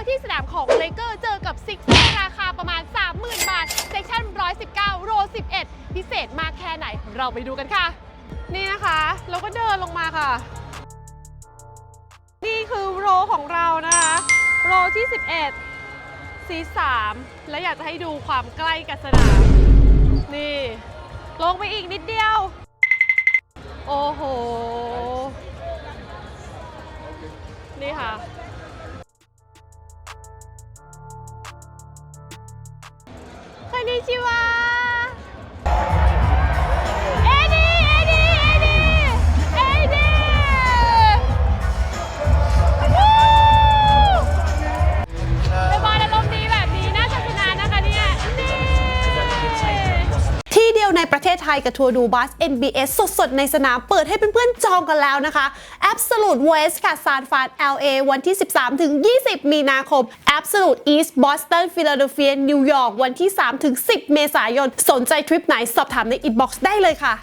ร์ที่สนามของเลเกอร์เจอกับซิกในราคาประมาณ 30,000 บาท เซสชั่น 119 โร 11 พิเศษมากแค่ไหน เราไปดูกันค่ะ นี่นะคะ เราก็เดินลงมาค่ะ นี่คือโรของเรานะคะ โรที่ 11 C3 และอยากจะให้ดูความใกล้กับสนาม นี่ ลงไปอีกนิดเดียว โอ้โห นี่ค่ะ こんにちは。 ยวในประเทศไทยกับทัวร์ดูบัส NBS สดๆ ในสนามเปิดให้เพื่อนๆ จองกันแล้วนะคะ Absolute West ค่ะซานฟราน LA วันที่ 13 ถึง 20 มีนาคม Absolute East Boston Philadelphia New York วันที่ 3 ถึง 10 เมษายน สนใจทริปไหนสอบถามในอินบ็อกซ์ได้เลยค่ะ